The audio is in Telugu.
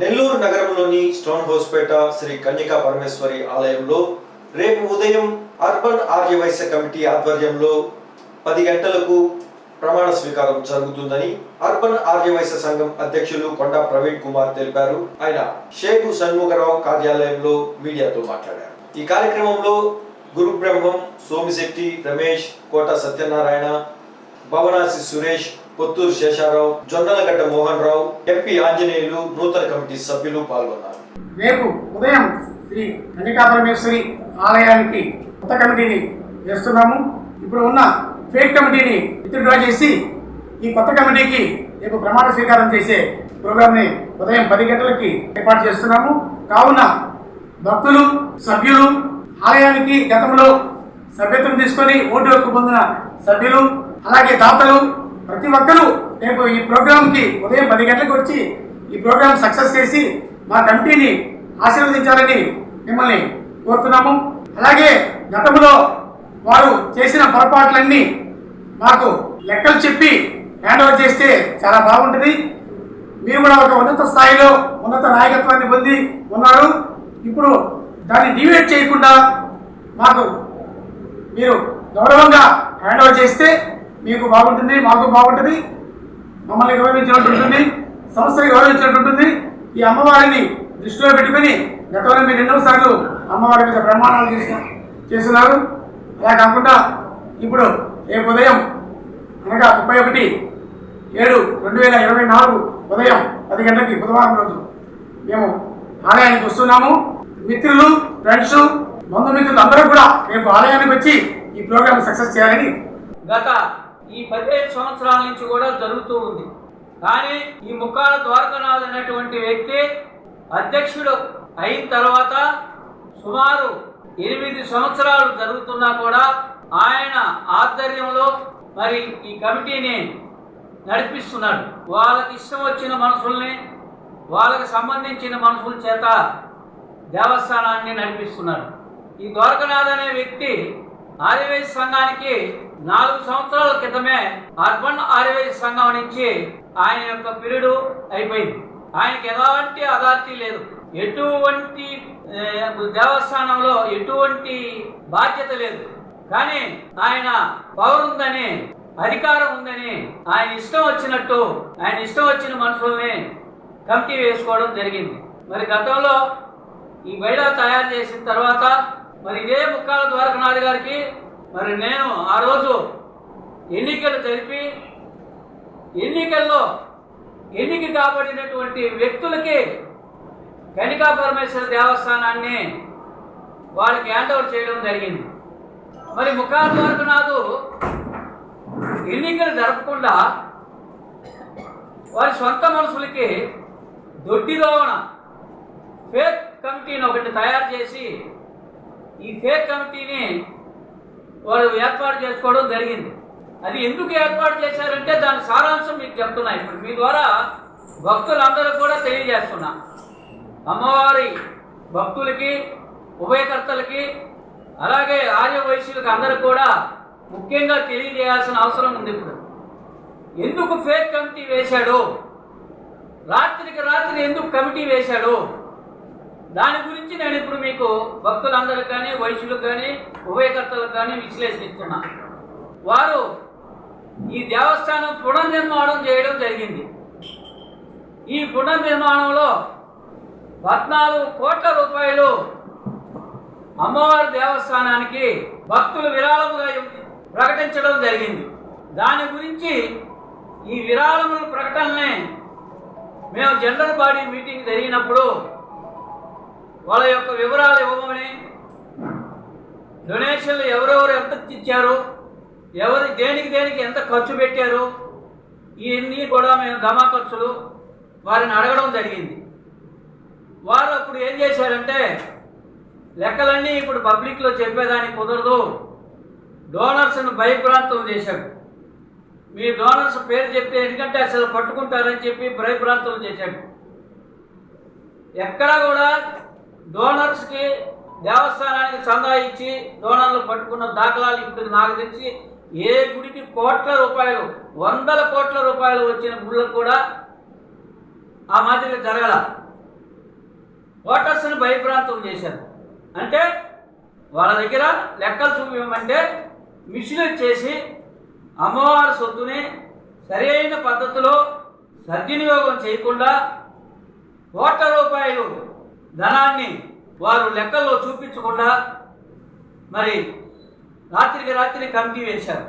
నెల్లూరు నగరంలోని స్టోన్ హౌస్పేట శ్రీ కన్యకా పరమేశ్వరి ఆలయంలో రేపు ఉదయం అర్బన్ ఆర్యవైశ్య కమిటీ ఆధ్వర్యంలో పది గంటలకు ప్రమాణ స్వీకారం జరుగుతుందని అర్బన్ ఆర్యవైశ్య సంఘం అధ్యక్షులు కొండా ప్రవీణ్ కుమార్ తెలిపారు. ఆయన షేకు షణ్ముఖరావు కార్యాలయంలో మీడియాతో మాట్లాడారు. ఈ కార్యక్రమంలో గురు బ్రహ్మం సోమిశెట్టి రమేష్ కోట సత్యనారాయణ భవనాసి సురేష్ పొత్తూరు శేషారావు జొన్నలగడ్డ మోహన్ రావు ఎంపీ ఆంజనేయులు నూతన కమిటీ సభ్యులు పాల్గొన్నారు. రేపు ఉదయం శ్రీ కన్యకా పరమేశ్వరి ఆలయానికి కొత్త కమిటీని వేస్తున్నాము. ఇప్పుడు ఉన్న ఫేక్ కమిటీని విత్డ్రా చేసి ఈ కొత్త కమిటీకి రేపు ప్రమాణ స్వీకారం చేసే ప్రోగ్రామ్ని ఉదయం పది గంటలకి ఏర్పాటు చేస్తున్నాము. కావున భక్తులు సభ్యులు ఆలయానికి గతంలో సభ్యత్వం తీసుకొని ఓటు హక్కు పొందిన సభ్యులు అలాగే దాతలు ప్రతి ఒక్కరూ రేపు ఈ ప్రోగ్రాంకి ఉదయం పది గంటలకు వచ్చి ఈ ప్రోగ్రాం సక్సెస్ చేసి మా కమిటీని ఆశీర్వదించాలని మిమ్మల్ని కోరుతున్నాము. అలాగే గతంలో వారు చేసిన పొరపాట్లన్నీ మాకు లెక్కలు చెప్పి హ్యాండ్ ఓవర్ చేస్తే చాలా బాగుంటుంది. మీరు కూడా ఒక ఉన్నత స్థాయిలో ఉన్నత నాయకత్వాన్ని పొంది ఉన్నారు. ఇప్పుడు దాన్ని డివేట్ చేయకుండా మాకు మీరు గౌరవంగా హ్యాండ్ ఓవర్ చేస్తే మీకు బాగుంటుంది మాకు బాగుంటుంది. మమ్మల్ని గౌరవించినట్టు ఉంటుంది. సంస్థకి గౌరవించినట్టు ఉంటుంది. ఈ అమ్మవారిని దృష్టిలో పెట్టుకుని గతంలో మీరు ఎన్నోసార్లు అమ్మవారి మీద ప్రమాణాలు చేసిన చేస్తున్నారు. అలా కాకుండా ఇప్పుడు రేపు ఉదయం అనగా ముప్పై ఒకటి ఏడు రెండు వేల ఇరవై నాలుగు ఉదయం పది గంటలకి బుధవారం రోజు మేము ఆలయానికి వస్తున్నాము. మిత్రులు ఫ్రెండ్స్ బంధుమిత్రులు అందరూ కూడా రేపు ఆలయానికి వచ్చి ఈ ప్రోగ్రామ్ సక్సెస్ చేయాలని గత ఈ పదిహేను సంవత్సరాల నుంచి కూడా జరుగుతూ ఉంది. కానీ ఈ ముఖాల ద్వారకనాథ్ అనేటువంటి వ్యక్తి అధ్యక్షుడు అయిన తర్వాత సుమారు ఎనిమిది సంవత్సరాలు జరుగుతున్నా కూడా ఆయన ఆధ్వర్యంలో మరి ఈ కమిటీని నడిపిస్తున్నాడు. వాళ్ళకి ఇష్టం వచ్చిన మనుషుల్ని వాళ్ళకి సంబంధించిన మనుషుల చేత దేవస్థానాన్ని నడిపిస్తున్నాడు. ఈ ద్వారకనాథ్ అనే వ్యక్తి ఆర్యవైశ్య సంఘానికి నాలుగు సంవత్సరాల క్రితమే అర్బన్ ఆర్యవైశ్య సంఘం నుంచి ఆయన యొక్క పీరియడ్ అయిపోయింది. ఆయనకి ఎలాంటి అథారిటీ లేదు. ఎటువంటి దేవస్థానంలో ఎటువంటి బాధ్యత లేదు. కానీ ఆయన పవర్ ఉందని అధికారం ఉందని ఆయన ఇష్టం వచ్చినట్టు ఆయన ఇష్టం వచ్చిన మనుషుల్ని కమిటీ వేసుకోవడం జరిగింది. మరి గతంలో ఈ బయట తయారు చేసిన తర్వాత మరి ఇదే ముక్కాల ద్వారకనాథ్ గారికి మరి నేను ఆ రోజు ఎన్నికలు జరిపి ఎన్నికల్లో ఎన్నిక కాబడినటువంటి వ్యక్తులకి కనికా పరమేశ్వర దేవస్థానాన్ని వాళ్ళకి హ్యాండ్ ఓవర్ చేయడం జరిగింది. మరి ముఖాల ద్వారకనాథు ఎన్నికలు జరపకుండా వారి సొంత మనుషులకి దొడ్డిలోన ఫేక్ కమిటీని ఒకటి తయారు చేసి ఈ ఫేక్ కమిటీని వాళ్ళు ఏర్పాటు చేసుకోవడం జరిగింది. అది ఎందుకు ఏర్పాటు చేశారంటే దాని సారాంశం మీకు చెప్తున్నా. ఇప్పుడు మీ ద్వారా భక్తులందరూ కూడా తెలియజేస్తున్నా. అమ్మవారి భక్తులకి ఉభయకర్తలకి అలాగే ఆర్య వైశ్యులకి అందరూ కూడా ముఖ్యంగా తెలియజేయాల్సిన అవసరం ఉంది ఇప్పుడు. ఎందుకు ఫేక్ కమిటీ వేశాడు? రాత్రికి రాత్రి ఎందుకు కమిటీ వేశాడు? దాని గురించి నేను ఇప్పుడు మీకు భక్తులందరికి కానీ వైశ్యులకు కానీ ఉభయకర్తలకు కానీ విశ్లేషిస్తున్నా వారు ఈ దేవస్థానం పునర్నిర్మాణం చేయడం జరిగింది. ఈ పునర్నిర్మాణంలో పద్నాలుగు కోట్ల రూపాయలు అమ్మవారి దేవస్థానానికి భక్తులు విరాళముగా ప్రకటించడం జరిగింది. దాని గురించి ఈ విరాళముల ప్రకటనని మేము జనరల్ బాడీ మీటింగ్ జరిగినప్పుడు వాళ్ళ యొక్క వివరాలు ఇవ్వమని డొనేషన్లు ఎవరెవరు ఎంత ఇచ్చారు? ఎవరు దేనికి దేనికి ఎంత ఖర్చు పెట్టారు? ఇవన్నీ కూడా మేము గమా ఖర్చులు వారిని అడగడం జరిగింది. వారు అప్పుడు ఏం చేశారంటే లెక్కలన్నీ ఇప్పుడు పబ్లిక్లో చెప్పేదానికి కుదరదు. డోనర్స్ను భయప్రాంతం చేశాడు మీ డోనర్స్ పేరు చెప్తే ఎందుకంటే అసలు పట్టుకుంటారని చెప్పి భయప్రాంతం చేశాడు ఎక్కడా కూడా డోనర్స్కి దేవస్థానానికి చందా ఇచ్చి డోనర్లు పట్టుకున్న దాఖలాలు ఇప్పుడు నాకు తెలిసి ఏ గుడికి కోట్ల రూపాయలు వందల కోట్ల రూపాయలు వచ్చిన గుళ్ళకు కూడా ఆ మాదిరిగా జరగల. ఓటర్స్ని భయప్రాంతం చేశారు. అంటే వాళ్ళ దగ్గర లెక్కలు చూపించమంటే మిషన్ చేసి అమ్మవారి సొత్తుని సరైన పద్ధతిలో సద్వినియోగం చేయకుండా కోట్ల రూపాయలు ధనాన్ని వారు లెక్కల్లో చూపించకుండా మరి రాత్రికి రాత్రి కమిటీ వేశారు.